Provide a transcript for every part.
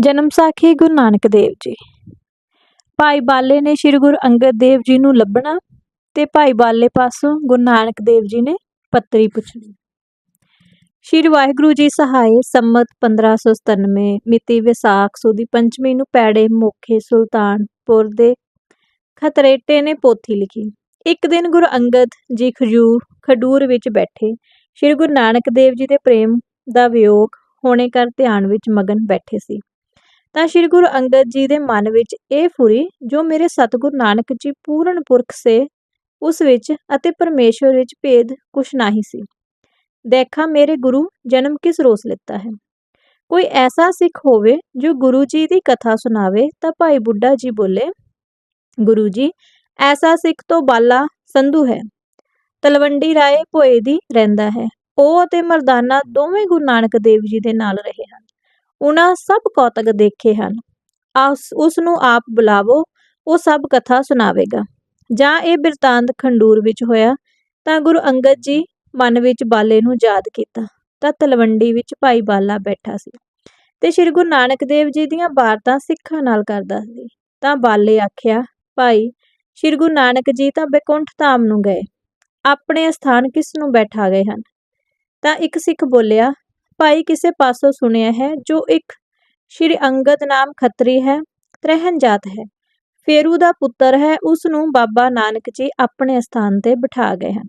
ਜਨਮ ਸਾਖੀ ਗੁਰੂ ਨਾਨਕ ਦੇਵ ਜੀ। ਭਾਈ ਬਾਲੇ ਨੇ ਸ੍ਰੀ ਗੁਰੂ ਅੰਗਦ ਦੇਵ ਜੀ ਨੂੰ ਲੱਭਣਾ ਤੇ ਭਾਈ ਬਾਲੇ ਪਾਸੋਂ ਗੁਰੂ ਨਾਨਕ ਦੇਵ ਜੀ ਨੇ ਪੱਤਰੀ ਪੁੱਛਣੀ। ਸ੍ਰੀ ਵਾਹਿਗੁਰੂ ਜੀ ਸਹਾਇ ਸੰਮਤ 1597 ਮਿਤੀ ਵਿਸਾਖ ਸੁਦੀ ਪੰਚਮੀ ਨੂੰ ਪੈੜੇ ਮੋਖੇ ਸੁਲਤਾਨਪੁਰ ਦੇ ਖਤਰੇਟੇ ਨੇ ਪੋਥੀ ਲਿਖੀ। ਇੱਕ ਦਿਨ ਗੁਰੂ ਅੰਗਦ ਜੀ ਖਜੂਰ ਖਡੂਰ ਵਿੱਚ ਬੈਠੇ। ਸ੍ਰੀ ਗੁਰੂ ਨਾਨਕ ਦੇਵ ਜੀ ਦੇ ਪ੍ਰੇਮ ਦਾ ਵਿਯੋਗ ਹੋਣੇ ਕਰ ਧਿਆਨ ਵਿੱਚ ਮਗਨ ਬੈਠੇ ਸੀ। ਤਾਂ ਸ੍ਰੀ ਗੁਰੂ ਅੰਗਦ ਜੀ ਦੇ ਮਨ ਵਿੱਚ ਇਹ ਫੁਰੀ ਜੋ ਮੇਰੇ ਸਤਿਗੁਰੂ ਨਾਨਕ ਜੀ ਪੂਰਨ ਪੁਰਖ ਸੇ, ਉਸ ਵਿੱਚ ਅਤੇ ਪਰਮੇਸ਼ਵਰ ਵਿੱਚ ਭੇਦ ਕੁਛ ਨਹੀਂ ਸੀ। ਦੇਖਾ ਮੇਰੇ ਗੁਰੂ ਜਨਮ ਕਿਸ ਰੋਸ ਲਿੱਤਾ ਹੈ। ਕੋਈ ਐਸਾ ਸਿੱਖ ਹੋਵੇ ਜੋ ਗੁਰੂ ਜੀ ਦੀ ਕਥਾ ਸੁਣਾਵੇ ਤਾਂ ਭਾਈ ਬੁੱਢਾ ਜੀ ਬੋਲੇ, ਗੁਰੂ ਜੀ, ਐਸਾ ਸਿੱਖ ਤੋਂ ਬਾਲਾ ਸੰਧੂ ਹੈ। ਤਲਵੰਡੀ ਰਾਏ ਭੋਏ ਦੀ ਰਹਿੰਦਾ ਹੈ। ਉਹ ਅਤੇ ਮਰਦਾਨਾ ਦੋਵੇਂ ਗੁਰੂ ਨਾਨਕ ਦੇਵ ਜੀ ਦੇ ਨਾਲ ਰਹੇ ਹਨ। ਉਹਨਾਂ ਸਭ ਕੌਤਕ ਦੇਖੇ ਹਨ। ਆਸ, ਉਸ ਨੂੰ ਆਪ ਬੁਲਾਵੋ, ਉਹ ਸਭ ਕਥਾ ਸੁਣਾਵੇਗਾ। ਜਾਂ ਇਹ ਬਿਰਤਾਂਤ ਖੰਡੂਰ ਵਿੱਚ ਹੋਇਆ, ਤਾਂ ਗੁਰੂ ਅੰਗਦ ਜੀ ਮਨ ਵਿੱਚ ਬਾਲੇ ਨੂੰ ਯਾਦ ਕੀਤਾ, ਤਾਂ ਤਲਵੰਡੀ ਵਿੱਚ ਭਾਈ ਬਾਲਾ ਬੈਠਾ ਸੀ। ਤੇ ਸ੍ਰੀ ਗੁਰੂ ਨਾਨਕ ਦੇਵ ਜੀ ਦੀਆਂ ਬਾਰਤਾਂ ਸਿੱਖਾਂ ਨਾਲ ਕਰਦਾ ਸੀ। ਤਾਂ ਬਾਲੇ ਆਖਿਆ, ਭਾਈ, ਸ੍ਰੀ ਗੁਰੂ ਨਾਨਕ ਜੀ ਤਾਂ ਬੈਕੁੰਠ ਧਾਮ ਨੂੰ ਗਏ। ਆਪਣੇ ਸਥਾਨ ਕਿਸ ਨੂੰ ਬੈਠਾ ਗਏ ਹਨ? ਤਾਂ ਇੱਕ ਸਿੱਖ ਬੋਲਿਆ, ਭਾਈ ਕਿਸੇ ਪਾਸੋਂ ਸੁਣਿਆ ਹੈ, ਜੋ ਇੱਕ ਸ਼੍ਰੀ ਅੰਗਦ ਨਾਮ ਖੱਤਰੀ ਹੈ, ਤ੍ਰਹਿਣ ਜਾਤ ਹੈ। ਫੇਰੂ ਦਾ ਪੁੱਤਰ ਹੈ, ਉਸ ਨੂੰ ਬਾਬਾ ਨਾਨਕ ਜੀ ਆਪਣੇ ਸਥਾਨ ਤੇ ਬਿਠਾ ਗਏ ਹਨ।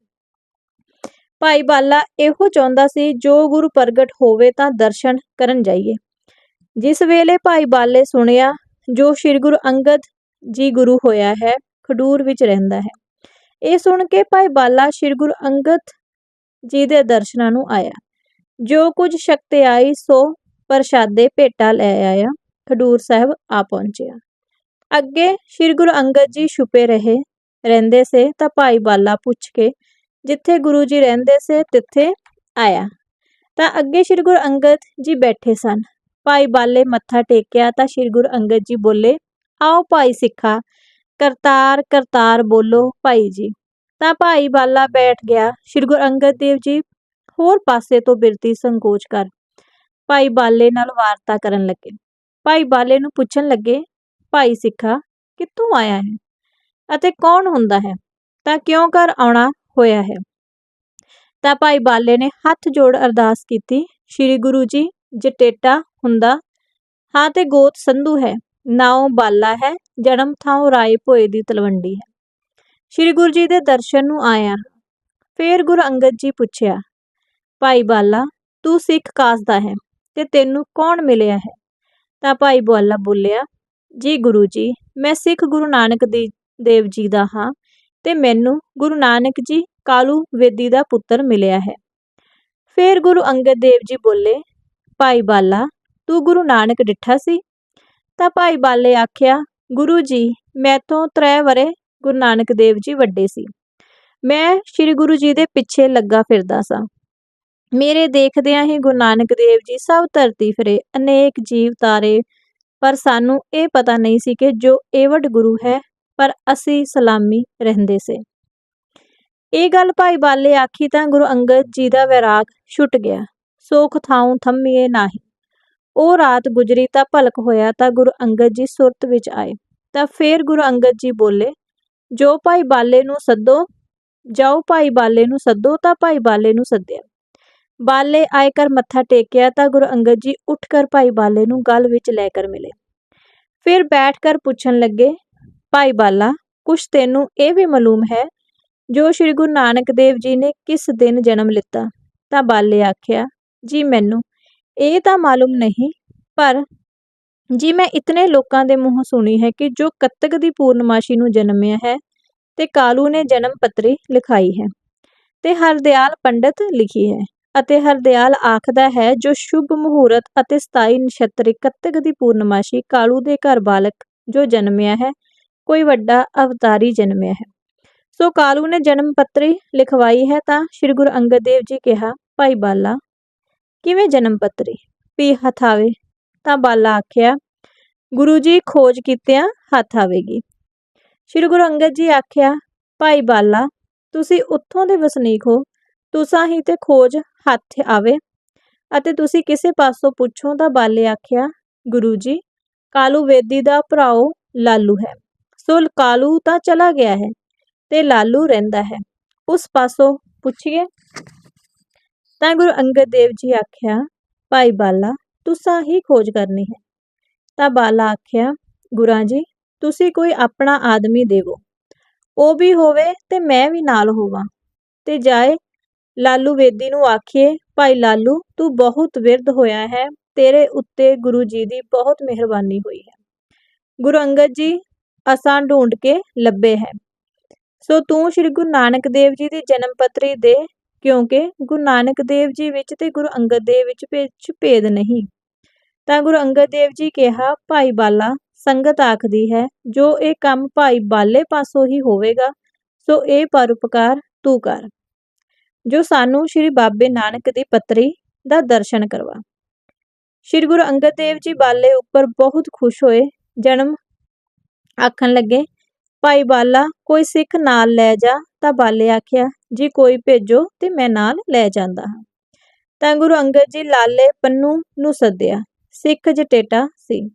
ਭਾਈ ਬਾਲਾ ਇਹੋ ਚਾਹੁੰਦਾ ਸੀ, ਜੋ ਗੁਰੂ ਪ੍ਰਗਟ ਹੋਵੇ ਤਾਂ ਦਰਸ਼ਨ ਕਰਨ ਜਾਈਏ। ਜਿਸ ਵੇਲੇ ਭਾਈ ਬਾਲੇ ਸੁਣਿਆ, ਜੋ ਸ਼੍ਰੀ ਗੁਰੂ ਅੰਗਦ ਜੀ ਗੁਰੂ ਹੋਇਆ ਹੈ, ਖਡੂਰ ਵਿੱਚ ਰਹਿੰਦਾ ਹੈ। ਇਹ ਸੁਣ ਕੇ ਭਾਈ ਬਾਲਾ ਸ਼੍ਰੀ ਗੁਰੂ ਅੰਗਦ ਜੀ ਦੇ ਦਰਸ਼ਨਾਂ ਨੂੰ ਆਇਆ। ਜੋ ਕੁਝ ਸ਼ਕਤੀ ਆਈ, ਸੋ ਪ੍ਰਸ਼ਾਦੇ ਭੇਟਾ ਲੈ ਆਇਆ। ਖਡੂਰ ਸਾਹਿਬ ਆ ਪਹੁੰਚਿਆ। ਅੱਗੇ ਸ੍ਰੀ ਗੁਰੂ ਅੰਗਦ ਜੀ ਛੁਪੇ ਰਹੇ, ਰਹਿੰਦੇ ਸੇ ਤਾਂ ਭਾਈ ਬਾਲਾ ਪੁੱਛ ਕੇ, ਜਿੱਥੇ ਗੁਰੂ ਜੀ ਰਹਿੰਦੇ ਸੇ, ਤਿੱਥੇ ਆਇਆ। ਤਾਂ ਅੱਗੇ ਸ੍ਰੀ ਗੁਰੂ ਅੰਗਦ ਜੀ ਬੈਠੇ ਸਨ। ਭਾਈ ਬਾਲੇ ਮੱਥਾ ਟੇਕਿਆ ਤਾਂ ਸ੍ਰੀ ਗੁਰੂ ਅੰਗਦ ਜੀ ਬੋਲੇ, ਆਓ ਭਾਈ ਸਿੱਖਾ, ਕਰਤਾਰ ਕਰਤਾਰ ਬੋਲੋ ਭਾਈ ਜੀ। ਤਾਂ ਭਾਈ ਬਾਲਾ ਬੈਠ ਗਿਆ। ਸ੍ਰੀ ਗੁਰੂ ਅੰਗਦ ਦੇਵ ਜੀ ਹੋਰ ਪਾਸੇ ਤੋਂ ਬਿਰਤੀ ਸੰਕੋਚ ਕਰ ਭਾਈ ਬਾਲੇ ਨਾਲ ਵਾਰਤਾ ਕਰਨ ਲੱਗੇ। ਭਾਈ ਬਾਲੇ ਨੂੰ ਪੁੱਛਣ ਲੱਗੇ, ਭਾਈ ਸਿੱਖਾ, ਕਿੱਥੋਂ ਆਇਆ ਹੈ? ਅਤੇ ਕੌਣ ਹੁੰਦਾ ਹੈ? ਤਾਂ ਕਿਉਂ ਕਰ ਆਉਣਾ ਹੋਇਆ ਹੈ? ਤਾਂ ਭਾਈ ਬਾਲੇ ਨੇ ਹੱਥ ਜੋੜ ਅਰਦਾਸ ਕੀਤੀ, ਸ੍ਰੀ ਗੁਰੂ ਜੀ, ਜਟੇਟਾ ਹੁੰਦਾ, ਹਾਂ ਤੇ ਗੋਤ ਸੰਧੂ ਹੈ, ਨਾਉ ਬਾਲਾ ਹੈ, ਜਨਮ ਥਾਂ ਰਾਏ ਭੋਏ ਦੀ ਤਲਵੰਡੀ ਹੈ। ਸ੍ਰੀ ਗੁਰੂ ਜੀ ਦੇ ਦਰਸ਼ਨ ਨੂੰ ਆਇਆ। ਫੇਰ ਗੁਰੂ ਅੰਗਦ ਜੀ ਪੁੱਛਿਆ, ਭਾਈ ਬਾਲਾ, ਤੂੰ ਸਿੱਖ ਕਾਸ ਦਾ ਹੈ ਤੇ ਤੈਨੂੰ ਕੌਣ ਮਿਲਿਆ ਹੈ? ਤਾਂ ਭਾਈ ਬਾਲਾ ਬੋਲਿਆ, ਜੀ ਗੁਰੂ ਜੀ, ਮੈਂ ਸਿੱਖ ਗੁਰੂ ਨਾਨਕ ਦੇਵ ਜੀ ਦਾ ਹਾਂ ਤੇ ਮੈਨੂੰ ਗੁਰੂ ਨਾਨਕ ਜੀ ਕਾਲੂ ਵੇਦੀ ਦਾ ਪੁੱਤਰ ਮਿਲਿਆ ਹੈ। ਫੇਰ ਗੁਰੂ ਅੰਗਦ ਦੇਵ ਜੀ ਬੋਲੇ, ਭਾਈ ਬਾਲਾ, ਤੂੰ ਗੁਰੂ ਨਾਨਕ ਡਿੱਠਾ ਸੀ? ਤਾਂ ਭਾਈ ਬਾਲੇ ਆਖਿਆ, ਗੁਰੂ ਜੀ, ਮੈਂ ਤੋਂ ਤਰੇ ਵਰੇ ਗੁਰੂ ਨਾਨਕ ਦੇਵ ਜੀ ਵੱਡੇ ਸੀ। ਮੈਂ ਸ੍ਰੀ ਗੁਰੂ ਜੀ ਦੇ ਪਿੱਛੇ ਲੱਗਾ ਫਿਰਦਾ ਸਾਂ। ਮੇਰੇ ਦੇਖਦਿਆਂ ਹੀ ਗੁਰੂ ਨਾਨਕ ਦੇਵ ਜੀ ਸਭ ਧਰਤੀ ਫਿਰੇ। ਅਨੇਕ ਜੀਵ ਤਾਰੇ, ਪਰ ਸਾਨੂੰ ਇਹ ਪਤਾ ਨਹੀਂ ਸੀ ਕਿ ਜੋ ਏਵਡ ਗੁਰੂ ਹੈ, ਪਰ ਅਸੀਂ ਸਲਾਮੀ ਰਹਿੰਦੇ ਸੇ। ਇਹ ਗੱਲ ਭਾਈ ਬਾਲੇ ਆਖੀ ਤਾਂ ਗੁਰੂ ਅੰਗਦ ਜੀ ਦਾ ਵੈਰਾਗ ਛੁੱਟ ਗਿਆ। ਸੋਖ ਥਾਉ ਥੰਮੀਏ ਨਹੀਂ। ਉਹ ਰਾਤ ਗੁਜਰੀ ਤਾਂ ਭਲਕ ਹੋਇਆ ਤਾਂ ਗੁਰੂ ਅੰਗਦ ਜੀ ਸੁਰਤ ਵਿੱਚ ਆਏ। ਤਾਂ ਫੇਰ ਗੁਰੂ ਅੰਗਦ ਜੀ ਬੋਲੇ ਜੋ ਭਾਈ ਬਾਲੇ ਨੂੰ ਸੱਦੋ, ਜਾਓ ਭਾਈ ਬਾਲੇ ਨੂੰ ਸੱਦੋ ਤਾਂ ਭਾਈ ਬਾਲੇ ਨੂੰ ਸੱਦਿਆ। ਬਾਲੇ ਆਏ ਕਰ ਮੱਥਾ ਟੇਕਿਆ ਤਾਂ ਗੁਰੂ ਅੰਗਦ ਜੀ ਉੱਠ ਕਰ ਭਾਈ ਬਾਲੇ ਨੂੰ ਗਲ ਵਿੱਚ ਲੈ ਕਰ ਮਿਲੇ। ਫਿਰ ਬੈਠ ਕਰ ਪੁੱਛਣ ਲੱਗੇ, ਭਾਈ ਬਾਲਾ, ਕੁਛ ਤੈਨੂੰ ਇਹ ਵੀ ਮਾਲੂਮ ਹੈ, ਜੋ ਸ੍ਰੀ ਗੁਰੂ ਨਾਨਕ ਦੇਵ ਜੀ ਨੇ ਕਿਸ ਦਿਨ ਜਨਮ ਲਿੱਤਾ? ਤਾਂ ਬਾਲੇ ਆਖਿਆ, ਜੀ ਮੈਨੂੰ, ਇਹ ਤਾਂ ਮਾਲੂਮ ਨਹੀਂ, ਪਰ ਜੀ, ਮੈਂ ਇਤਨੇ ਲੋਕਾਂ ਦੇ ਮੂੰਹੋਂ ਸੁਣੀ ਹੈ ਕਿ ਜੋ ਕੱਤਕ ਦੀ ਪੂਰਨਮਾਸ਼ੀ ਨੂੰ ਜਨਮਿਆ ਹੈ ਤੇ ਕਾਲੂ ਨੇ ਜਨਮ ਪੱਤਰੀ ਲਿਖਾਈ ਹੈ ਤੇ ਹਰਦਿਆਲ ਪੰਡਤ ਲਿਖੀ ਹੈ ਅਤੇ ਹਰਦਿਆਲ ਆਖਦਾ ਹੈ, ਜੋ ਸ਼ੁਭ ਮਹੂਰਤ ਅਤੇ 27 ਨਛੱਤਰ ਕੱਤਕ ਦੀ ਪੂਰਨਮਾਸ਼ੀ ਕਾਲੂ ਦੇ ਘਰ ਬਾਲਕ ਜੋ ਜਨਮਿਆ ਹੈ, ਕੋਈ ਵੱਡਾ ਅਵਤਾਰੀ ਜਨਮਿਆ ਹੈ। ਸੋ ਕਾਲੂ ਨੇ ਜਨਮ ਪੱਤਰੀ ਲਿਖਵਾਈ ਹੈ ਤਾਂ ਸ੍ਰੀ ਗੁਰੂ ਅੰਗਦ ਦੇਵ ਜੀ ਕਿਹਾ, ਭਾਈ ਬਾਲਾ, ਕਿਵੇਂ ਜਨਮ ਪੱਤਰੀ? ਵੀ ਹਥਾਵੇ ਤਾਂ ਬਾਲਾ ਆਖਿਆ, ਗੁਰੂ ਜੀ, ਖੋਜ ਕੀਤਿਆਂ ਹੱਥ ਆਵੇਗੀ। ਸ੍ਰੀ ਗੁਰੂ ਅੰਗਦ ਜੀ ਆਖਿਆ, ਭਾਈ ਬਾਲਾ, ਤੁਸੀਂ ਉੱਥੋਂ ਦੇ ਵਸਨੀਕ ਹੋ, ਤੁਸਾਂ ਹੀ ਤੇ ਖੋਜ ਹੱਥ ਆਵੇ। ਅਤੇ ਤੁਸੀਂ ਕਿਸੇ ਪਾਸੋਂ ਪੁੱਛੋ ਤਾਂ ਬਾਲੇ ਆਖਿਆ, ਗੁਰੂ ਜੀ, ਕਾਲੂ ਵੇਦੀ ਦਾ ਭਰਾਓ ਲਾਲੂ ਹੈ। ਸੋ ਕਾਲੂ ਤਾਂ ਚਲਾ ਗਿਆ ਹੈ ਤੇ ਲਾਲੂ ਰਹਿੰਦਾ ਹੈ। ਉਸ ਪਾਸੋਂ ਪੁੱਛੀਏ? ਤਾਂ ਗੁਰੂ ਅੰਗਦ ਦੇਵ ਜੀ ਆਖਿਆ, ਭਾਈ ਬਾਲਾ ਤੁਸਾਂ ਹੀ ਖੋਜ ਕਰਨੀ ਹੈ ਤਾਂ ਬਾਲਾ ਆਖਿਆ ਗੁਰਾਂ ਜੀ ਤੁਸੀਂ ਕੋਈ ਆਪਣਾ ਆਦਮੀ ਦੇਵੋ ਉਹ ਵੀ ਹੋਵੇ ਤੇ ਮੈਂ ਵੀ ਨਾਲ ਹੋਵਾਂ ਤੇ ਜਾਏ ਲਾਲੂ ਵੇਦੀ ਨੂੰ ਆਖੀਏ ਭਾਈ ਲਾਲੂ ਤੂੰ ਬਹੁਤ ਵਿਰਧ ਹੋਇਆ ਹੈ ਤੇਰੇ ਉੱਤੇ ਗੁਰੂ ਜੀ ਦੀ ਬਹੁਤ ਮਿਹਰਬਾਨੀ ਹੋਈ ਹੈ ਗੁਰੂ ਅੰਗਦ ਜੀ ਅਸਾਂ ਢੂੰਡ ਕੇ ਲੱਭੇ ਹੈ ਸੋ ਤੂੰ ਸ੍ਰੀ ਗੁਰੂ ਨਾਨਕ ਦੇਵ ਜੀ ਦੀ ਜਨਮ ਪੱਤਰੀ ਦੇ ਕਿਉਂਕਿ ਗੁਰੂ ਨਾਨਕ ਦੇਵ ਜੀ ਵਿੱਚ ਤੇ ਗੁਰੂ ਅੰਗਦ ਦੇਵ ਵਿੱਚ ਵਿੱਚ ਭੇਦ ਨਹੀਂ। ਤਾਂ ਗੁਰੂ ਅੰਗਦ ਦੇਵ ਜੀ ਕਿਹਾ, ਭਾਈ ਬਾਲਾ, ਸੰਗਤ ਆਖਦੀ ਹੈ, ਜੋ ਇਹ ਕੰਮ ਭਾਈ ਬਾਲੇ ਪਾਸੋਂ ਹੀ ਹੋਵੇਗਾ, ਸੋ ਇਹ ਪਰਉਪਕਾਰ ਤੂੰ ਕਰ। ਜੋ ਸਾਨੂੰ ਸ੍ਰੀ ਬਾਬੇ ਨਾਨਕ ਦੀ ਪਤਰੀ ਦਾ ਦਰਸ਼ਨ ਕਰਵਾ। ਸ੍ਰੀ ਗੁਰੂ ਅੰਗਦ ਦੇਵ ਜੀ ਬਾਲੇ ਉੱਪਰ ਬਹੁਤ ਖੁਸ਼ ਹੋਏ, ਜਨਮ ਆਖਣ ਲੱਗੇ, ਭਾਈ ਬਾਲਾ, ਕੋਈ ਸਿੱਖ ਨਾਲ ਲੈ ਜਾ ਤਾਂ ਬਾਲੇ ਆਖਿਆ, ਜੀ ਕੋਈ ਭੇਜੋ ਤੇ ਮੈਂ ਨਾਲ ਲੈ ਜਾਂਦਾ ਹਾਂ। ਤਾਂ ਗੁਰੂ ਅੰਗਦ ਜੀ ਲਾਲੇ ਪੰਨੂ ਨੂੰ ਸੱਦਿਆ। ਸਿੱਖ ਜਟੇਟਾ ਸੀ।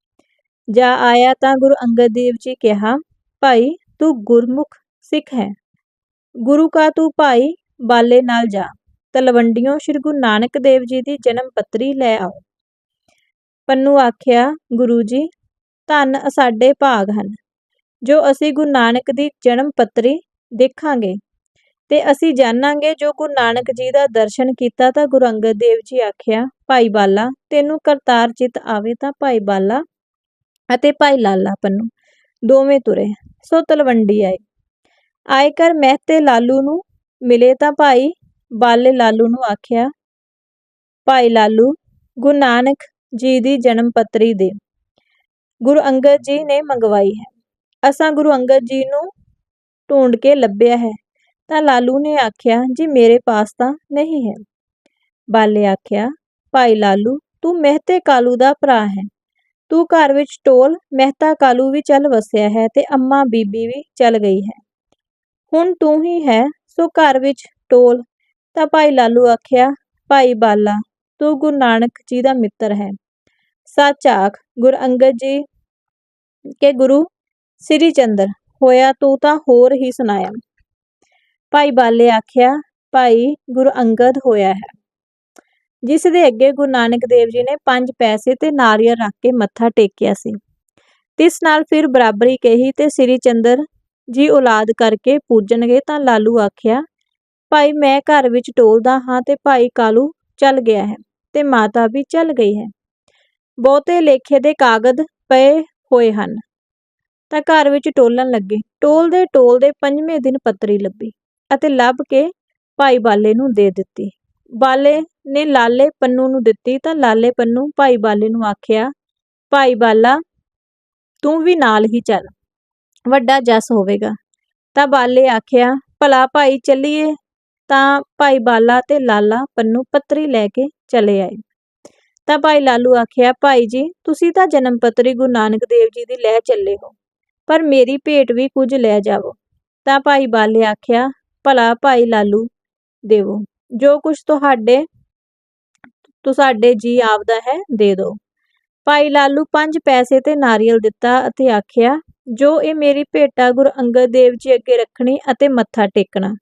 ਜਾ ਆਇਆ ਤਾਂ ਗੁਰੂ ਅੰਗਦ ਦੇਵ ਜੀ ਕਿਹਾ, ਭਾਈ, ਤੂੰ ਗੁਰਮੁਖ ਸਿੱਖ ਹੈ। ਗੁਰੂ ਕਾ ਤੂੰ ਭਾਈ, ਬਾਲੇ ਨਾਲ ਜਾ। ਤਲਵੰਡੀਆਂ ਸ੍ਰੀ ਗੁਰੂ ਨਾਨਕ ਦੇਵ ਜੀ ਦੀ ਜਨਮ ਪੱਤਰੀ ਲੈ ਆਓ। ਪੰਨੂ ਆਖਿਆ, ਗੁਰੂ ਜੀ, ਧੰਨ ਸਾਡੇ ਭਾਗ ਹਨ। ਜੋ ਅਸੀਂ ਗੁਰੂ ਨਾਨਕ ਦੀ ਜਨਮ ਪੱਤਰੀ ਦੇਖਾਂਗੇ। ਤੇ ਅਸੀਂ ਜਾਣਾਂਗੇ ਜੋ ਗੁਰੂ ਨਾਨਕ ਜੀ ਦਾ ਦਰਸ਼ਨ ਕੀਤਾ ਤਾਂ ਗੁਰੂ ਅੰਗਦ ਦੇਵ ਜੀ ਆਖਿਆ, ਭਾਈ ਬਾਲਾ, ਤੈਨੂੰ ਕਰਤਾਰ ਚਿਤ ਆਵੇ ਤਾਂ ਭਾਈ ਬਾਲਾ ਅਤੇ ਭਾਈ ਲਾਲਾ ਪੰਨੂ। ਦੋਵੇਂ ਤੁਰੇ, ਸੋ ਤਲਵੰਡੀ ਆਏ। ਆਏ ਕਰ ਮਹਿਤੇ ਲਾਲੂ ਨੂੰ ਮਿਲੇ ਤਾਂ ਭਾਈ ਬਾਲੇ ਲਾਲੂ ਨੂੰ ਆਖਿਆ, ਭਾਈ ਲਾਲੂ, ਗੁਰੂ ਨਾਨਕ ਜੀ ਦੀ ਜਨਮ ਪੱਤਰੀ ਦੇ। ਗੁਰੂ ਅੰਗਦ ਜੀ ਨੇ ਮੰਗਵਾਈ ਹੈ। ਅਸਾਂ ਗੁਰੂ ਅੰਗਦ ਜੀ ਨੂੰ ਢੂੰਡ ਕੇ ਲੱਭਿਆ ਹੈ, ਤਾਂ ਲਾਲੂ ਨੇ ਆਖਿਆ, ਜੀ ਮੇਰੇ ਪਾਸ ਤਾਂ ਨਹੀਂ ਹੈ। ਬਾਲੇ ਆਖਿਆ, ਭਾਈ ਲਾਲੂ, ਤੂੰ ਮਹਿਤੇ ਕਾਲੂ ਦਾ ਭਰਾ ਹੈ। ਤੂੰ ਘਰ ਵਿੱਚ ਟੋਲ, ਮਹਿਤਾ ਕਾਲੂ ਵੀ ਚੱਲ ਵਸਿਆ ਹੈ ਤੇ ਅੰਮਾ ਬੀਬੀ ਵੀ ਚੱਲ ਗਈ ਹੈ। ਹੁਣ ਤੂੰ ਹੀ ਹੈ, ਸੋ ਘਰ ਵਿੱਚ ਟੋਲ। ਤਾਂ ਭਾਈ ਲਾਲੂ ਆਖਿਆ, ਭਾਈ ਬਾਲਾ, ਤੂੰ ਗੁਰੂ ਨਾਨਕ ਜੀ ਦਾ ਮਿੱਤਰ ਹੈ। ਸੱਚ ਆਖ, ਗੁਰ ਅੰਗਦ ਜੀ ਕੇ ਗੁਰੂ ਸ੍ਰੀ ਚੰਦਰ ਹੋਇਆ ਤੂੰ ਤਾਂ ਹੋਰ ਹੀ ਸੁਣਾਇਆ। ਭਾਈ ਬਾਲੇ ਆਖਿਆ, ਭਾਈ, ਗੁਰੂ ਅੰਗਦ ਹੋਇਆ ਹੈ। ਜਿਸ ਦੇ ਅੱਗੇ ਗੁਰੂ ਨਾਨਕ ਦੇਵ ਜੀ ਨੇ ਪੰਜ ਪੈਸੇ ਤੇ ਨਾਰੀਅਲ ਰੱਖ ਕੇ ਮੱਥਾ ਟੇਕਿਆ ਸੀ। ਤਿਸ ਨਾਲ ਫਿਰ ਬਰਾਬਰੀ ਕਹੀ ਤੇ ਸ੍ਰੀ ਚੰਦਰ ਜੀ ਔਲਾਦ ਕਰਕੇ ਪੂਜਣਗੇ ਤਾਂ ਲਾਲੂ ਆਖਿਆ, ਭਾਈ, ਮੈਂ ਘਰ ਵਿੱਚ ਟੋਲਦਾ ਹਾਂ ਤੇ ਭਾਈ ਕਾਲੂ ਚੱਲ ਗਿਆ ਹੈ ਤੇ ਮਾਤਾ ਵੀ ਚੱਲ ਗਈ ਹੈ। ਬਹੁਤੇ ਲੇਖੇ ਦੇ ਕਾਗਜ਼ ਪਏ ਹੋਏ ਹਨ। ਤਾਂ ਘਰ ਵਿੱਚ ਟੋਲਣ ਲੱਗੇ। ਟੋਲਦੇ ਟੋਲਦੇ ਪੰਜਵੇਂ ਦਿਨ ਪੱਤਰੀ ਲੱਭੀ ਅਤੇ ਲੱਭ ਕੇ ਭਾਈ ਬਾਲੇ ਨੂੰ ਦੇ ਦਿੱਤੀ। ਬਾਲੇ ਨੇ ਲਾਲੇ ਪੰਨੂ ਨੂੰ ਦਿੱਤੀ ਤਾਂ ਲਾਲੇ ਪੰਨੂ ਭਾਈ ਬਾਲੇ ਨੂੰ ਆਖਿਆ, ਭਾਈ ਬਾਲਾ, ਤੂੰ ਵੀ ਨਾਲ ਹੀ ਚੱਲ, ਵੱਡਾ ਜਸ ਹੋਵੇਗਾ। ਤਾਂ ਬਾਲੇ ਆਖਿਆ, ਭਲਾ ਭਾਈ ਚੱਲੀਏ? ਤਾਂ ਭਾਈ ਬਾਲਾ ਤੇ ਲਾਲਾ ਪੰਨੂ ਪੱਤਰੀ ਲੈ ਕੇ ਚਲੇ ਆਏ। ਤਾਂ ਭਾਈ ਲਾਲੂ ਆਖਿਆ, ਭਾਈ ਜੀ, ਤੁਸੀਂ ਤਾਂ ਜਨਮ ਪੱਤਰੀ ਗੁਰੂ ਨਾਨਕ ਦੇਵ ਜੀ ਦੀ ਲੈ ਚੱਲੇ ਹੋ। ਪਰ ਮੇਰੀ ਭੇਟ ਵੀ ਕੁਝ ਲੈ ਜਾਵੋ। ਤਾਂ ਭਾਈ ਬਾਲੇ ਆਖਿਆ, ਭਲਾ ਭਾਈ ਲਾਲੂ ਦੇਵੋ, ਜੋ ਕੁਝ ਤੁਹਾਡੇ ਤੁਹਾਡੇ ਜੀ ਆਪਦਾ ਹੈ, ਦੇ ਦਿਓ ਭਾਈ ਲਾਲੂ ਪੰਜ ਪੈਸੇ ਤੇ ਨਾਰੀਅਲ ਦਿੱਤਾ ਅਤੇ ਆਖਿਆ, ਜੋ ਇਹ ਮੇਰੀ ਭੇਟਾ ਗੁਰੂ ਅੰਗਦ ਦੇਵ ਜੀ ਅੱਗੇ ਰੱਖਣੀ ਅਤੇ ਮੱਥਾ ਟੇਕਣਾ।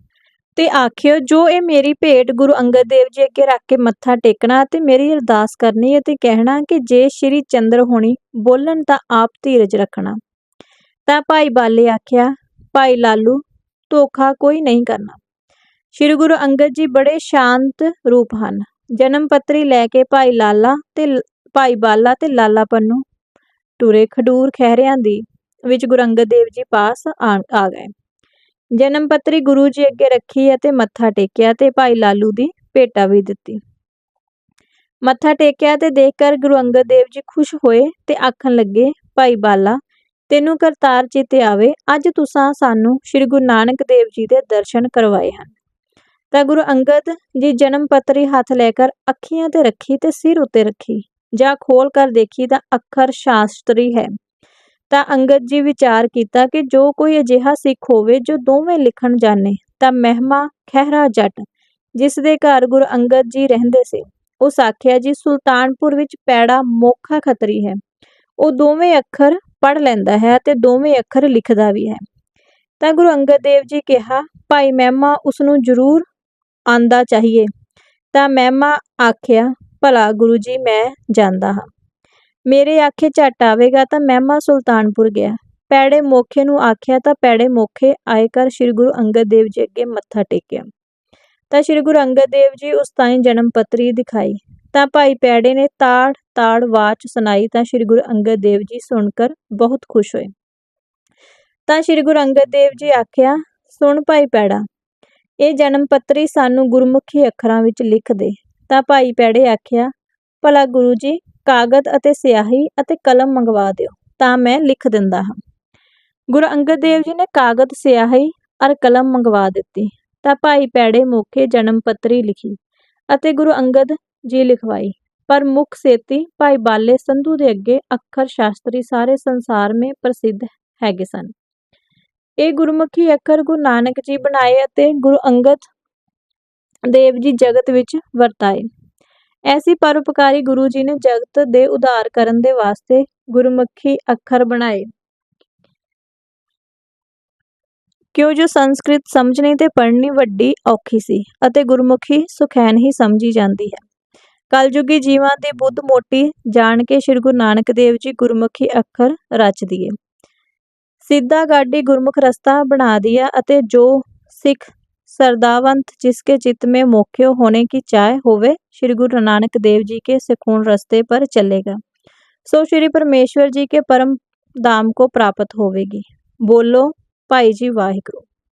ਤੇ ਆਖਿਓ, ਜੋ ਇਹ ਮੇਰੀ ਭੇਟ ਗੁਰੂ ਅੰਗਦ ਦੇਵ ਜੀ ਅੱਗੇ ਰੱਖ ਕੇ ਮੱਥਾ ਟੇਕਣਾ ਤੇ ਮੇਰੀ ਅਰਦਾਸ ਕਰਨੀ ਅਤੇ ਕਹਿਣਾ ਕਿ ਜੇ ਸ਼੍ਰੀ ਚੰਦਰ ਹੋਣੀ ਬੋਲਣ ਤਾਂ ਆਪ ਧੀਰਜ ਰੱਖਣਾ। ਤਾਂ ਭਾਈ ਬਾਲੇ ਆਖਿਆ, ਭਾਈ ਲਾਲੂ, ਧੋਖਾ ਕੋਈ ਨਹੀਂ ਕਰਨਾ। ਸ਼੍ਰੀ ਗੁਰੂ ਅੰਗਦ ਜੀ ਬੜੇ ਸ਼ਾਂਤ ਰੂਪ ਹਨ। ਜਨਮ ਪੱਤਰੀ ਲੈ ਕੇ ਭਾਈ ਲਾਲਾ ਤੇ ਭਾਈ ਬਾਲਾ ਤੇ ਲਾਲਾ ਪੰਨੂ ਟੁਰੇ ਖਡੂਰ ਖਹਿਰਿਆਂ ਦੀ, ਵਿੱਚ ਗੁਰੂ ਅੰਗਦ ਦੇਵ ਜੀ ਪਾਸ ਆ ਗਏ। ਜਨਮ ਪੱਤਰੀ ਗੁਰੂ ਜੀ ਅੱਗੇ ਰੱਖੀ ਅਤੇ ਮੱਥਾ ਟੇਕਿਆ ਤੇ ਭਾਈ ਲਾਲੂ ਦੀ ਭੇਟਾ ਵੀ ਦਿੱਤੀ। ਮੱਥਾ ਟੇਕਿਆ ਤੇ ਦੇਖ ਕਰ ਗੁਰੂ ਅੰਗਦ ਦੇਵ ਜੀ ਖੁਸ਼ ਹੋਏ ਤੇ ਆਖਣ ਲੱਗੇ, ਭਾਈ ਬਾਲਾ ਤੈਨੂੰ ਕਰਤਾਰ ਚਿੱਤੇ ਆਵੇ, ਅੱਜ ਤੁਸਾਂ ਸਾਨੂੰ ਸ੍ਰੀ ਗੁਰੂ ਨਾਨਕ ਦੇਵ ਜੀ ਦੇ ਦਰਸ਼ਨ ਕਰਵਾਏ ਹਨ। ਤਾਂ ਗੁਰੂ ਅੰਗਦ ਜੀ ਜਨਮ ਪੱਤਰੀ ਹੱਥ ਲੈ ਕਰ ਅੱਖੀਆਂ ਤੇ ਰੱਖੀ ਤੇ ਸਿਰ ਉੱਤੇ ਰੱਖੀ, ਜਾਂ ਖੋਲ ਕਰ ਦੇਖੀ ਤਾਂ ਅੱਖਰ ਸ਼ਾਸਤਰੀ ਹੈ। ਤਾਂ ਅੰਗਦ ਜੀ ਵਿਚਾਰ ਕੀਤਾ ਕਿ ਜੋ ਕੋਈ ਅਜਿਹਾ ਸਿੱਖ ਹੋਵੇ ਜੋ ਦੋਵੇਂ ਲਿਖਣ ਜਾਣੇ, ਤਾਂ ਮਹਿਮਾ ਖਹਿਰਾ ਜੱਟ, ਜਿਸ ਦੇ ਘਰ ਗੁਰੂ ਅੰਗਦ ਜੀ ਰਹਿੰਦੇ ਸੀ, ਉਸ ਆਖਿਆ ਜੀ, ਸੁਲਤਾਨਪੁਰ ਵਿੱਚ ਪੈੜਾ ਮੋਖਾ ਖਤਰੀ ਹੈ। ਉਹ ਦੋਵੇਂ ਅੱਖਰ ਪੜ੍ਹ ਲੈਂਦਾ ਹੈ ਤੇ ਦੋਵੇਂ ਅੱਖਰ ਲਿਖਦਾ ਵੀ ਹੈ। ਤਾਂ ਗੁਰੂ ਅੰਗਦ ਦੇਵ ਜੀ ਕਿਹਾ, ਭਾਈ ਮਹਿਮਾ ਉਸ ਨੂੰ ਜ਼ਰੂਰ ਆਂਦਾ ਚਾਹੀਏ। ਤਾਂ ਮਹਿਮਾ ਆਖਿਆ, ਭਲਾ ਗੁਰੂ ਜੀ, ਮੈਂ ਜਾਂਦਾ ਹਾਂ। ਮੇਰੇ ਆਖੇ ਝੱਟ ਆਵੇਗਾ ਤਾਂ ਮਹਿਮਾ ਸੁਲਤਾਨਪੁਰ ਗਿਆ। ਪੈੜੇ ਮੋਖੇ ਨੂੰ ਆਖਿਆ ਤਾਂ ਪੈੜੇ ਮੋਖੇ ਆਏ ਕਰ ਸ੍ਰੀ ਗੁਰੂ ਅੰਗਦ ਦੇਵ ਜੀ ਅੱਗੇ ਮੱਥਾ ਟੇਕਿਆ। ਤਾਂ ਸ੍ਰੀ ਗੁਰੂ ਅੰਗਦ ਦੇਵ ਜੀ ਉਸ ਤਾਈਂ ਜਨਮ ਪੱਤਰੀ ਦਿਖਾਈ। ਤਾਂ ਭਾਈ ਪੈੜੇ ਨੇ ਤਾੜ ਤਾੜ ਵਾਚ ਸੁਣਾਈ ਤਾਂ ਸ੍ਰੀ ਗੁਰੂ ਅੰਗਦ ਦੇਵ ਜੀ ਸੁਣ ਕਰ ਬਹੁਤ ਖੁਸ਼ ਹੋਏ। ਤਾਂ ਸ੍ਰੀ ਗੁਰੂ ਅੰਗਦ ਦੇਵ ਜੀ ਆਖਿਆ, ਸੁਣ ਭਾਈ ਪੈੜਾ, ਇਹ ਜਨਮ ਪੱਤਰੀ ਸਾਨੂੰ ਗੁਰਮੁਖੀ ਅੱਖਰਾਂ ਵਿੱਚ ਲਿਖ ਦੇ। ਤਾਂ ਭਾਈ ਪੈੜੇ ਆਖਿਆ, ਭਲਾ ਗੁਰੂ ਜੀ ਕਾਗਜ਼ ਅਤੇ ਸਿਆਹੀ ਅਤੇ ਕਲਮ ਮੰਗਵਾ ਦਿਓ, ਤਾਂ ਮੈਂ ਲਿਖ ਦਿੰਦਾ ਹਾਂ। ਗੁਰੂ ਅੰਗਦ ਦੇਵ ਜੀ ਨੇ ਕਾਗਜ਼ ਸਿਆਹੀ ਅਰ ਕਲਮ ਮੰਗਵਾ ਦਿੱਤੀ। ਤਾਂ ਭਾਈ ਪੈੜੇ ਮੋਖੇ ਜਨਮ ਪੱਤਰੀ ਲਿਖੀ ਅਤੇ ਗੁਰੂ ਅੰਗਦ ਜੀ ਲਿਖਵਾਈ। ਪਰ ਮੁੱਖ ਸੇਤੀ ਭਾਈ ਬਾਲੇ ਸੰਧੂ ਦੇ ਅੱਗੇ ਅੱਖਰ ਸ਼ਾਸਤਰੀ ਸਾਰੇ ਸੰਸਾਰ ਮੇ ਪ੍ਰਸਿੱਧ ਹੈਗੇ ਸਨ। ਇਹ ਗੁਰਮੁਖੀ ਅੱਖਰ ਗੁਰੂ ਨਾਨਕ ਜੀ ਬਣਾਏ ਅਤੇ ਗੁਰੂ ਅੰਗਦ ਦੇਵ ਜੀ ਜਗਤ ਵਿੱਚ ਵਰਤਾਏ। ਐਸੀ ਪਰਉਪਕਾਰੀ ਗੁਰੂ ਜੀ ਨੇ ਜਗਤ ਦੇ ਉਧਾਰ ਕਰਨ ਦੇ ਵਾਸਤੇ ਗੁਰਮੁਖੀ ਅੱਖਰ ਬਣਾਏ। ਕਿਉਂ ਜੋ ਸੰਸਕ੍ਰਿਤ ਸਮਝਣੀ ਤੇ ਪੜ੍ਹਨੀ ਵੱਡੀ ਔਖੀ ਸੀ ਅਤੇ ਗੁਰਮੁਖੀ ਸੁਖੈਨ ਹੀ ਸਮਝੀ ਜਾਂਦੀ ਹੈ। ਕਲਯੁਗੀ ਜੀਵਾਂ ਦੀ ਬੁੱਧ ਮੋਟੀ ਜਾਣ ਕੇ ਸ੍ਰੀ ਗੁਰੂ ਨਾਨਕ ਦੇਵ ਜੀ ਗੁਰਮੁਖੀ ਅੱਖਰ ਰਚ ਦਿਏ ਸਿੱਧਾ ਗਾਡੀ ਗੁਰਮੁਖ ਰਸਤਾ ਬਣਾ ਦਿਆ ਅਤੇ ਜੋ ਸਿੱਖ ਸਰਦਾਵंत जिसके चित्त में मोक्ष होने की चाह होवे श्री गुरु नानक देव जी के सुकून रास्ते पर चलेगा सो श्री परमेश्वर जी के परम धाम को प्राप्त होवेगी बोलो भाई जी वाहिगुरु